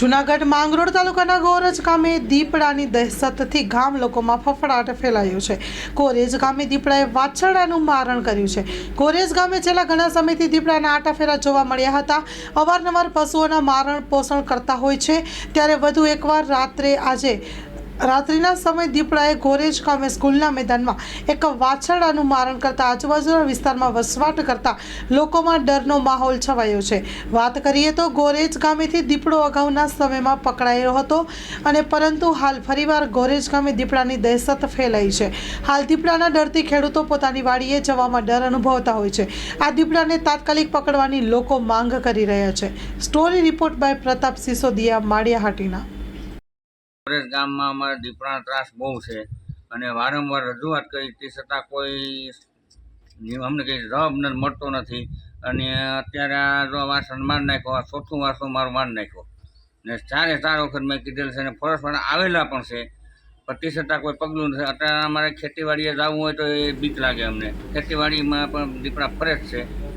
જુનાગઢ માંગરોળ તાલુકાના ગોરજ ગામે દીપડાની દહેશતથી ગામ લોકોમાં ફફડાટ ફેલાયો છે. કોરેજ ગામે દીપડાએ વાછરડાનું મારણ કર્યું છે. કોરેજ ગામે છેલ્લા ઘણા સમયથી દીપડાના આટાફેરા જોવા મળ્યા હતા. અવારનવાર પશુઓના મારણ પોષણ કરતા હોય છે. ત્યારે વધુ એકવાર રાત્રે આજે રાત્રિના સમય દીપડાએ ગોરેજ ગામે સ્કૂલના મેદાનમાં એક વાછરડાનું મારણ કરતા આજુબાજુના વિસ્તારમાં વસવાટ કરતા લોકોમાં ડરનો માહોલ છવાયો છે. વાત કરીએ તો ગોરેજ ગામેથી દીપડો અગાઉના સમયમાં પકડાયો હતો અને પરંતુ હાલ ફરીવાર ગોરેજ ગામે દીપડાની દહેશત ફેલાઈ છે. હાલ દીપડાના ડરથી ખેડૂતો પોતાની વાડીએ જવામાં ડર અનુભવતા હોય છે. આ દીપડાને તાત્કાલિક પકડવાની લોકો માંગ કરી રહ્યા છે. Story report by Pratap Sisodiya Maliya Hatina Paresh ગામમાં અમારે દીપડાનો ત્રાસ બહુ છે. અને વારંવાર રજૂઆત કરી તે છતાં કોઈ અમને કંઈ જવાબ મળતો નથી. અને અત્યારે આ જો વાસણ માર નાખ્યો, આ ચોથું વાસણ મારું માર નાખ્યો. ને ચારે ચાર વખત મેં કીધેલું છે અને ફોરેસ્ટવાળા આવેલા પણ છે. પણ તે છતાં કોઈ પગલું નથી. અત્યારે અમારે ખેતીવાડીએ જવું હોય તો એ બીક લાગે અમને. ખેતીવાડીમાં પણ દીપડા ફરે જ છે.